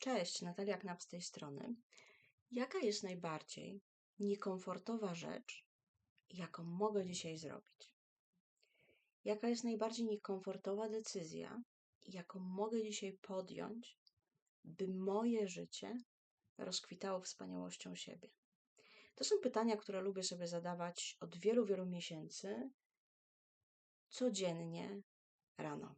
Cześć, Natalia Knap z tej strony. Jaka jest najbardziej niekomfortowa rzecz, jaką mogę dzisiaj zrobić? Jaka jest najbardziej niekomfortowa decyzja, jaką mogę dzisiaj podjąć, by moje życie rozkwitało wspaniałością siebie? To są pytania, które lubię sobie zadawać od wielu, wielu miesięcy, codziennie rano.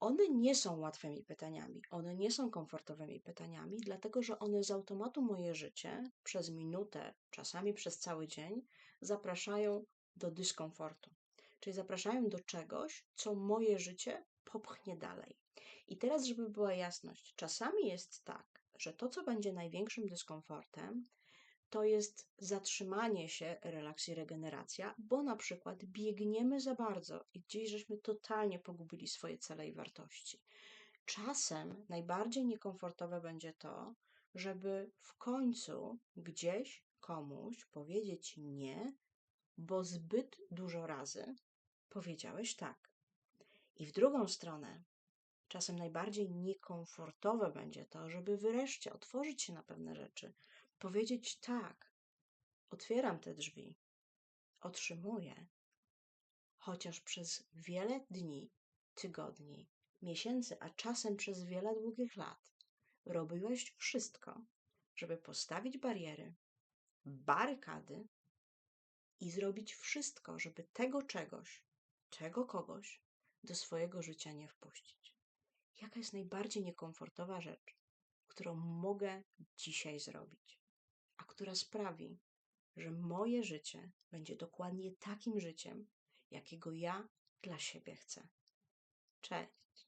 One nie są łatwymi pytaniami, one nie są komfortowymi pytaniami, dlatego że one z automatu moje życie przez minutę, czasami przez cały dzień zapraszają do dyskomfortu. Czyli zapraszają do czegoś, co moje życie popchnie dalej. I teraz, żeby była jasność, czasami jest tak, że to, co będzie największym dyskomfortem, to jest zatrzymanie się, relaks i regeneracja, bo na przykład biegniemy za bardzo i gdzieś żeśmy totalnie pogubili swoje cele i wartości. Czasem najbardziej niekomfortowe będzie to, żeby w końcu gdzieś komuś powiedzieć nie, bo zbyt dużo razy powiedziałeś tak. I w drugą stronę, czasem najbardziej niekomfortowe będzie to, żeby wreszcie otworzyć się na pewne rzeczy, powiedzieć tak, otwieram te drzwi, otrzymuję, chociaż przez wiele dni, tygodni, miesięcy, a czasem przez wiele długich lat robiłeś wszystko, żeby postawić bariery, barykady i zrobić wszystko, żeby tego czegoś, tego kogoś do swojego życia nie wpuścić. Jaka jest najbardziej niekomfortowa rzecz, którą mogę dzisiaj zrobić? Która sprawi, że moje życie będzie dokładnie takim życiem, jakiego ja dla siebie chcę. Cześć.